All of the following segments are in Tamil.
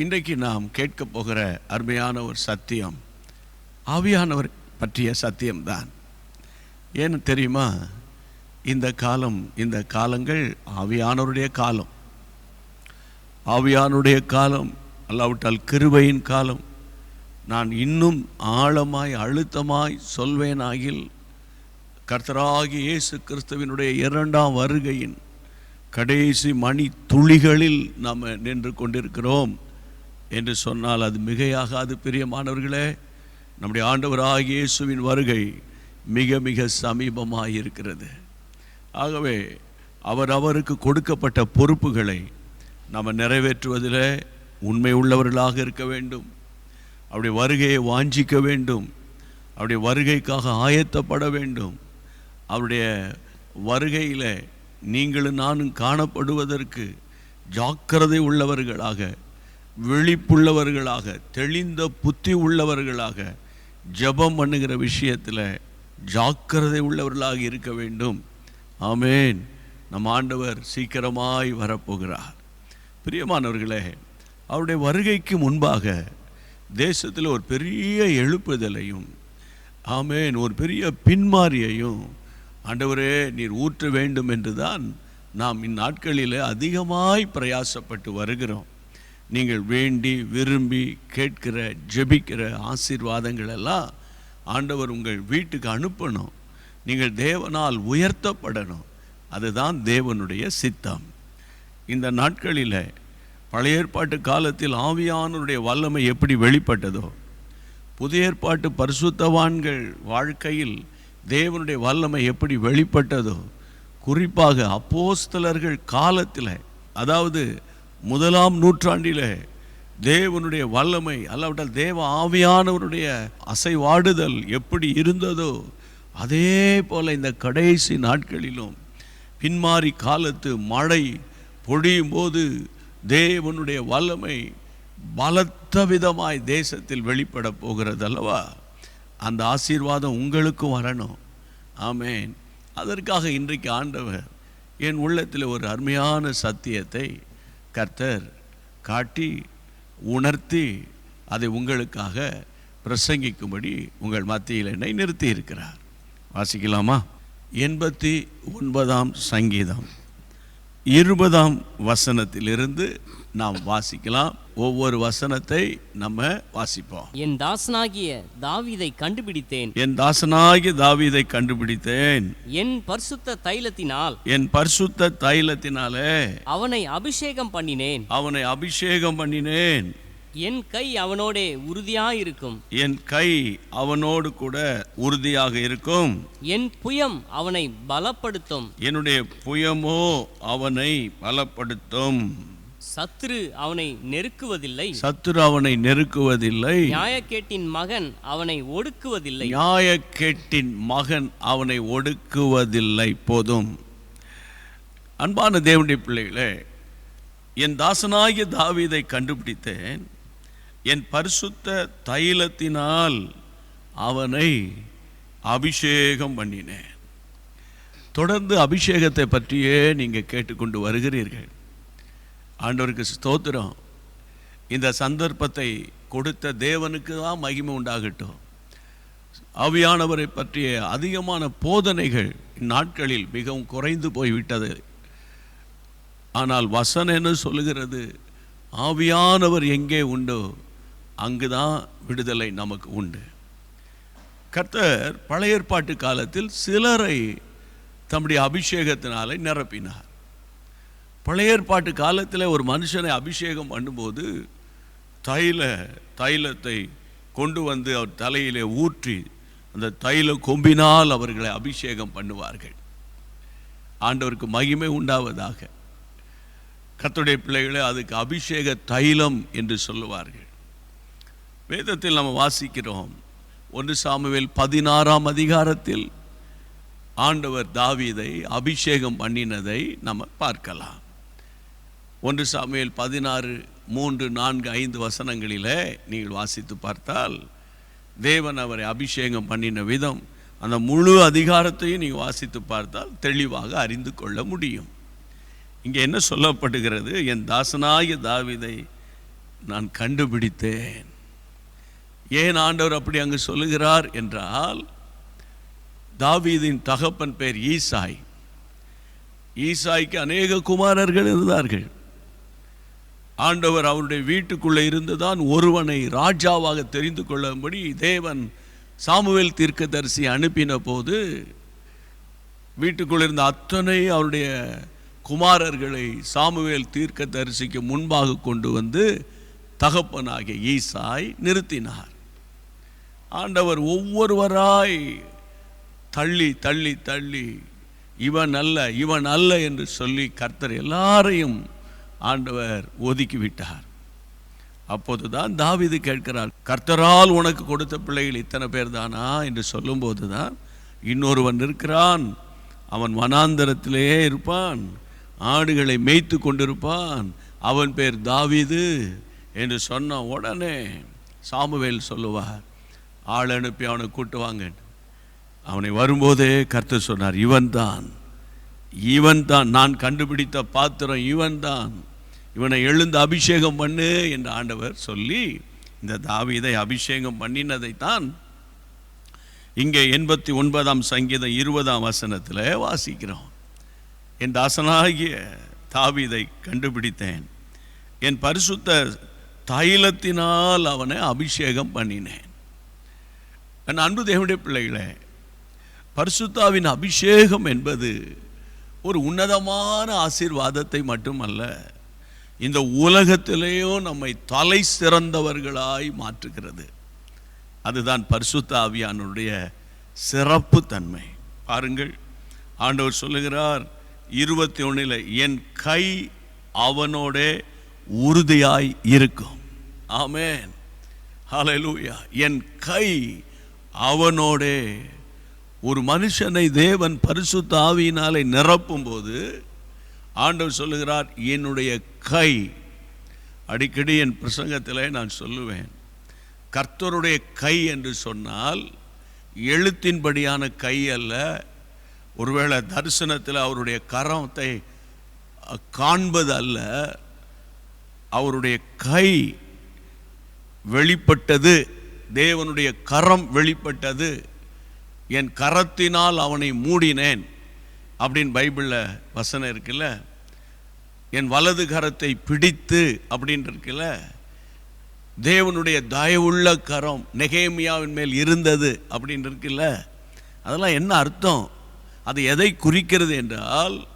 இன்றைக்கு நாம் கேட்க போகிற அருமையான ஒரு சத்தியம் ஆவியானவர் பற்றிய சத்தியம்தான். ஏன்னு தெரியுமா? இந்த காலம் இந்த காலங்கள் ஆவியானவருடைய காலம். ஆவியானுடைய காலம் அல்லாவிட்டால் கிருபையின் காலம். நான் இன்னும் ஆழமாய் அழுத்தமாய் சொல்வேனாகில் கர்த்தராகி இயேசு கிறிஸ்துவினுடைய இரண்டாம் வருகையின் கடைசி மணி துளிகளில் நாம் நின்று கொண்டிருக்கிறோம். என்று சொன்னால் அது மிகையாகாது பிரியமானவர்களே. நம்முடைய ஆண்டவராக இயேசுவின் வருகை மிக மிக சமீபமாக இருக்கிறது ஆகவே அவர் அவருக்கு கொடுக்கப்பட்ட பொறுப்புகளை நம்ம நிறைவேற்றுவதில் உண்மை உள்ளவர்களாக இருக்க வேண்டும். அவருடைய வருகையை வாஞ்சிக்க வேண்டும். அவருடைய வருகைக்காக ஆயத்தப்பட வேண்டும். அவருடைய வருகையில் நீங்களும் நானும் காணப்படுவதற்கு ஜாக்கிரதை உள்ளவர்களாக விழிப்புள்ளவர்களாக தெளிந்த புத்தி உள்ளவர்களாக ஜெபம் பண்ணுகிற விஷயத்தில் ஜாக்கிரதை உள்ளவர்களாக இருக்க வேண்டும். ஆமேன். நம் ஆண்டவர் சீக்கிரமாய் வரப்போகிறார். பிரியமானவர்களே அவருடைய வருகைக்கு முன்பாக தேசத்தில் ஒரு பெரிய எழுப்புதலையும் ஆமேன் ஒரு பெரிய பின்மாறியையும் ஆண்டவரே நீர் ஊற்ற வேண்டும் என்று தான் நாம் இந்நாட்களில் அதிகமாய் பிரயாசப்பட்டு வருகிறோம். நீங்கள் வேண்டி விரும்பி கேட்கிற ஜெபிக்கிற ஆசீர்வாதங்கள் எல்லாம் ஆண்டவர் உங்கள் வீட்டுக்கு அனுப்பணும். நீங்கள் தேவனால் உயர்த்தப்படணும். அதுதான் தேவனுடைய சித்தம். இந்த நாட்களில் பழைய ஏற்பாட்டு காலத்தில் ஆவியானவருடைய வல்லமை எப்படி வெளிப்பட்டதோ புதிய ஏற்பாட்டு பரிசுத்தவான்கள் வாழ்க்கையில் தேவனுடைய வல்லமை எப்படி வெளிப்பட்டதோ குறிப்பாக அப்போஸ்தலர்கள் காலத்தில் அதாவது முதலாம் நூற்றாண்டில் தேவனுடைய வல்லமை அல்லாவிட்டால் தேவ ஆவியானவருடைய அசைவாடுதல் எப்படி இருந்ததோ அதே போல் இந்த கடைசி நாட்களிலும் பின்மாறி காலத்து மழை பொழியும் போது தேவனுடைய வல்லமை பலத்த விதமாய் தேசத்தில் வெளிப்பட போகிறது அல்லவா? அந்த ஆசீர்வாதம் உங்களுக்கும் வரணும். ஆமேன். அதற்காக இன்றைக்கு ஆண்டவர் என் உள்ளத்தில் ஒரு அருமையான சத்தியத்தை கர்த்தர் காட்டி உணர்த்தி அதை உங்களுக்காக பிரசங்கிக்கும்படி உங்கள் மத்தியில் என்னை நிறுத்தி இருக்கிறார் வாசிக்கலாமா? எண்பத்தி ஒன்பதாம் சங்கீதம். இருபதாம் வசனத்திலிருந்து நாம் வாசிக்கலாம். ஒவ்வொரு வசனத்தை நம்ம வாசிப்போம். என் தாசனாகிய தாவீதை கண்டுபிடித்தேன். என் தாசனாகிய தாவீதை கண்டுபிடித்தேன். என் பரிசுத்த தைலத்தினால். என் பரிசுத்த தைலத்தினாலே அவனை அபிஷேகம் பண்ணினேன். அவனை அபிஷேகம் பண்ணினேன். என் கை அவனோடே உறுதியாயிருக்கும். என் கை அவனோடு கூட உறுதியாக இருக்கும். என் புயம் அவனை பலப்படுத்தும். என்னுடைய புயமோ அவனை பலப்படுத்தும். சத்துரு அவனை நெருக்குவதில்லை. சத்துரு அவனை நெருக்குவதில்லை. நியாயக்கேட்டின் மகன் அவனை ஒடுக்குவதில்லை. நியாயக்கேட்டின் மகன் அவனை ஒடுக்குவதில்லை. போதும். அன்பான தேவனுடைய பிள்ளைகளே என் தாசனாகிய தாவீதை கண்டுபிடித்தேன். என் பரிசுத்த தைலத்தினால் அவனை அபிஷேகம் பண்ணினேன். தொடர்ந்து அபிஷேகத்தை பற்றியே நீங்கள் கேட்டுக்கொண்டு வருகிறீர்கள். ஆண்டவருக்கு ஸ்தோத்திரம். இந்த சந்தர்ப்பத்தை கொடுத்த தேவனுக்கு தான் மகிமை உண்டாகட்டும். அவியானவரை பற்றிய அதிகமான போதனைகள் இந்நாட்களில் மிகவும் குறைந்து போய்விட்டது. ஆனால் வசனம் என்ன சொல்லுகிறது? ஆவியானவர் எங்கே உண்டோ அங்கு தான் விடுதலை நமக்கு உண்டு. கர்த்தர் பழைய ஏற்பாட்டு காலத்தில் சிலரை தம்முடைய அபிஷேகத்தினாலே நிரப்பினார். பழைய ஏற்பாட்டு காலத்தில் ஒரு மனுஷனை அபிஷேகம் பண்ணும்போது தைல தைலத்தை கொண்டு வந்து அவர் தலையிலே ஊற்றி அந்த தைல கொம்பினால் அவர்களை அபிஷேகம் பண்ணுவார்கள். ஆண்டவருக்கு மகிமை உண்டாவதாக. கத்துடைய பிள்ளைகளை அதுக்கு அபிஷேக தைலம் என்று சொல்லுவார்கள். வேதத்தில் நம்ம வாசிக்கிறோம். ஒன்று சாமுவேல் பதினாறாம் அதிகாரத்தில் ஆண்டவர் தாவீதை அபிஷேகம் பண்ணினதை நம்ம பார்க்கலாம். ஒன்று சாமுவேல் பதினாறு மூன்று நான்கு ஐந்து வசனங்களிலே நீங்கள் வாசித்து பார்த்தால் தேவன் அவரை அபிஷேகம் பண்ணின விதம் அந்த முழு அதிகாரத்தையும் நீங்கள் வாசித்து பார்த்தால் தெளிவாக அறிந்து கொள்ள முடியும். இங்கே என்ன சொல்லப்படுகிறது? என் தாசனாகிய தாவிதை நான் கண்டுபிடித்தேன். ஏன் ஆண்டவர் அப்படி அங்கு சொல்லுகிறார் என்றால் தாவீதின் தகப்பன் பேர் ஈசாய். ஈசாய்க்கு அநேக குமாரர்கள் இருந்தார்கள். ஆண்டவர் அவருடைய வீட்டுக்குள்ளே இருந்துதான் ஒருவனை ராஜாவாக தெரிந்து கொள்ளும்படி தேவன் சாமுவேல் தீர்க்கதரிசி அனுப்பின போது வீட்டுக்குள் இருந்த அத்தனை அவருடைய குமாரர்களை சாமுவேல் தீர்க்கதரிசிக்கு முன்பாக கொண்டு வந்து தகப்பனாகிய ஈசாய் நிறுத்தினார். ஆண்டவர் ஒவ்வொருவராய் தள்ளி தள்ளி தள்ளி இவன் அல்ல இவன் அல்ல என்று சொல்லி கர்த்தர் எல்லாரையும் ஆண்டவர் ஒதுக்கி விட்டார் அப்போதுதான் தாவிது கேட்கிறார் கர்த்தரால் உனக்கு கொடுத்த பிள்ளைகள் இத்தனை பேர் தானா என்று சொல்லும்போது தான் இன்னொருவன் இருக்கிறான் அவன் வனாந்தரத்திலே இருப்பான் ஆடுகளை மேய்த்து கொண்டிருப்பான் அவன் பேர் தாவிது என்று சொன்ன உடனே சாமுவேல் சொல்லுவார். ஆள் அனுப்பி அவனை கூட்டுவாங்க அவனை வரும்போதே கருத்து சொன்னார் இவன்தான் இவன்தான் நான் கண்டுபிடித்த பாத்திரம் இவன்தான். இவனை எழுந்து அபிஷேகம் பண்ணு என்று ஆண்டவர் சொல்லி இந்த தாவீதை அபிஷேகம் பண்ணினதைத்தான் இங்கே எண்பத்தி ஒன்பதாம் சங்கீதம் இருபதாம் வசனத்தில் வாசிக்கிறோம். என் தாசனாகிய தாவீதை கண்டுபிடித்தேன். என் பரிசுத்த தைலத்தினால் அவனை அபிஷேகம் பண்ணினேன். என் அன்பு தேவனுடைய பிள்ளைகளே பரிசுத்தாவின் அபிஷேகம் என்பது ஒரு உன்னதமான ஆசீர்வாதத்தை மட்டுமல்ல இந்த உலகத்திலேயோ நம்மை தலை சிறந்தவர்களாய் மாற்றுகிறது. அதுதான் பரிசுத்த ஆவியானுடைய சிறப்பு தன்மை. பாருங்கள் ஆண்டவர் சொல்லுகிறார் இருபத்தி ஒன்றில் என் கை அவனோட உறுதியாய் இருக்கும். ஆமேன். ஹலலூயா என் கை அவனோடே ஒரு மனுஷனை தேவன் பரிசுத்த ஆவியினாலே நிரப்பும்போது ஆண்டவர் சொல்லுகிறார் என்னுடைய கை. அடிக்கடி என் பிரசங்கத்திலே நான் சொல்லுவேன் கர்த்தருடைய கை என்று சொன்னால் எழுத்தின்படியான கை அல்ல. ஒருவேளை தரிசனத்தில் அவருடைய கரத்தை காண்பது அல்ல அவருடைய கை வெளிப்பட்டது தேவனுடைய கரம் வெளிப்பட்டது. என் கரத்தினால் அவனை மூடினேன். அப்படின்னு பைபிளில் வசனம் இருக்குல்ல? என் வலது கரத்தை பிடித்து அப்படின்னு இருக்குல்ல? தேவனுடைய தயவுள்ள கரம் நெகேமியாவின் மேல் இருந்தது அப்படின்னு இருக்குல்ல? அதெல்லாம் என்ன அர்த்தம்? அது எதை குறிக்கிறது என்றால்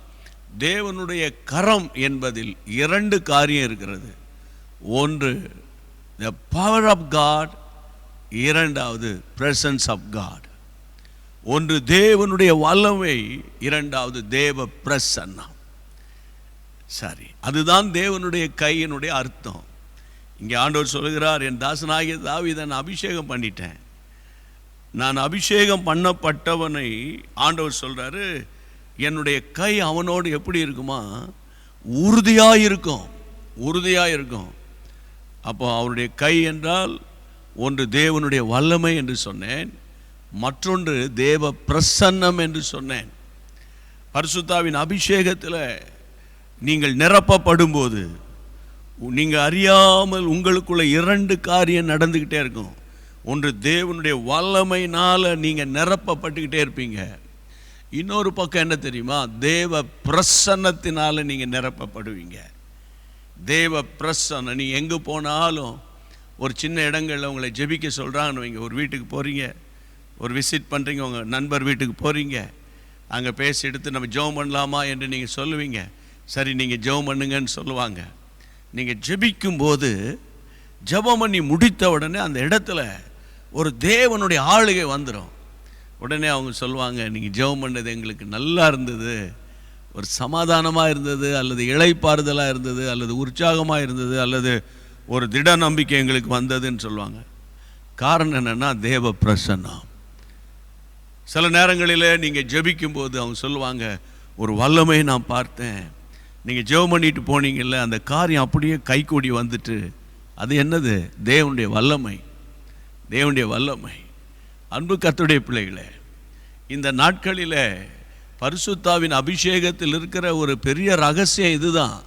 தேவனுடைய கரம் என்பதில் இரண்டு காரியம் இருக்கிறது. ஒன்று த பவர் ஆஃப் காட் இரண்டாவது பிரசன்ஸ் ஆஃப் காட் ஒன்று தேவனுடைய வல்லமை இரண்டாவது தேவ பிரசன்னம். சரி அதுதான் தேவனுடைய கையினுடைய அர்த்தம். இங்கே ஆண்டவர் சொல்லுகிறார் என் தாசனாகிய தாவீதை நான் அபிஷேகம் பண்ணிட்டேன். நான் அபிஷேகம் பண்ணப்பட்டவனை ஆண்டவர் சொல்கிறாரு என்னுடைய கை அவனோடு எப்படி இருக்குமா? உறுதியாக இருக்கும் உறுதியாக இருக்கும் அப்போ அவருடைய கை என்றால் ஒன்று தேவனுடைய வல்லமை என்று சொன்னேன் மற்றொன்று தேவ பிரசன்னம் என்று சொன்னேன். பரிசுத்தாவின் அபிஷேகத்தில் நீங்கள் நிரப்பப்படும்போது நீங்கள் அறியாமல் உங்களுக்குள்ள இரண்டு காரியம் நடந்துக்கிட்டே இருக்கும். ஒன்று தேவனுடைய வல்லமைனால் நீங்கள் நிரப்பப்பட்டுக்கிட்டே இருப்பீங்க. இன்னொரு பக்கம் என்ன தெரியுமா? தேவ பிரசன்னத்தினால் நீங்கள் நிரப்பப்படுவீங்க. தேவ பிரசன்னம் நீ எங்கே போனாலும் ஒரு சின்ன இடங்களில் உங்களை ஜெபிக்க சொல்கிறான்னு வைங்க. ஒரு வீட்டுக்கு போகிறீங்க ஒரு விசிட் பண்ணுறீங்க உங்கள் நண்பர் வீட்டுக்கு போகிறீங்க அங்கே பேசி எடுத்து நம்ம ஜெபம் பண்ணலாமா என்று நீங்கள் சொல்லுவீங்க. சரி நீங்கள் ஜெபம் பண்ணுங்கன்னு சொல்லுவாங்க. நீங்கள் ஜெபிக்கும்போது ஜெபம் பண்ணி முடித்த உடனே அந்த இடத்துல ஒரு தேவனுடைய ஆளுகை வந்துடும் உடனே அவங்க சொல்லுவாங்க நீங்கள் ஜெபம் பண்ணது எங்களுக்கு நல்லா இருந்தது. ஒரு சமாதானமாக இருந்தது அல்லது இழைப்பாறுதலாக இருந்தது அல்லது உற்சாகமாக இருந்தது அல்லது ஒரு திட நம்பிக்கை எங்களுக்கு வந்ததுன்னு சொல்லுவாங்க. காரணம் என்னென்னா தேவ பிரசன்னம். சில நேரங்களில் நீங்கள் ஜெபிக்கும்போது அவங்க சொல்லுவாங்க ஒரு வல்லமை நான் பார்த்தேன். நீங்கள் ஜெபம் பண்ணிட்டு போனீங்கல்ல அந்த காரியம் அப்படியே கைகூடி வந்துட்டு அது என்னது? தேவனுடைய வல்லமை. தேவனுடைய வல்லமை. அன்பு கத்துடைய பிள்ளைகளே இந்த நாட்களில் பரிசுத்தாவின் அபிஷேகத்தில் இருக்கிற ஒரு பெரிய ரகசியம் இதுதான்.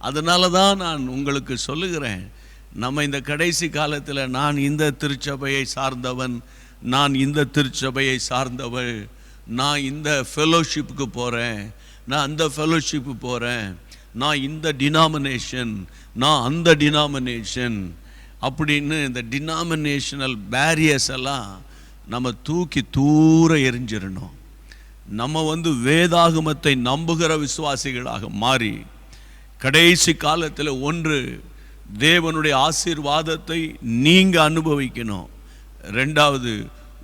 அதனால தான் நான் உங்களுக்கு சொல்லுகிறேன் நம்ம இந்த கடைசி காலத்தில் நான் இந்த திருச்சபையை சார்ந்தவன் நான் இந்த திருச்சபையை சார்ந்தவள் நான் இந்த ஃபெலோஷிப்புக்கு போகிறேன் நான் அந்த ஃபெலோஷிப்பு போகிறேன் நான் இந்த டினாமினேஷன் நான் அந்த டினாமினேஷன் அப்படின்னு இந்த டினாமினேஷனல் பேரியர்ஸ் எல்லாம் நம்ம தூக்கி தூர எரிஞ்சிடணும். நம்ம வந்து வேதாகமத்தை நம்புகிற விசுவாசிகளாக மாறி கடைசி காலத்தில் ஒன்று தேவனுடைய ஆசீர்வாதத்தை நீங்கள் அனுபவிக்கணும். ரெண்டாவது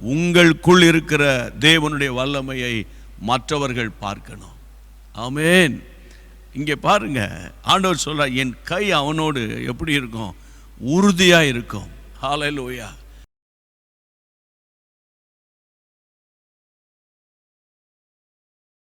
உங்களுக்குள் இருக்கிற தேவனுடைய வல்லமையை மற்றவர்கள் பார்க்கணும். ஆமேன். இங்கே பாருங்க ஆண்டவர் சொல்கிறார் என் கை அவனோடு எப்படி இருக்கும்? உறுதியாக இருக்கும். ஹalleluya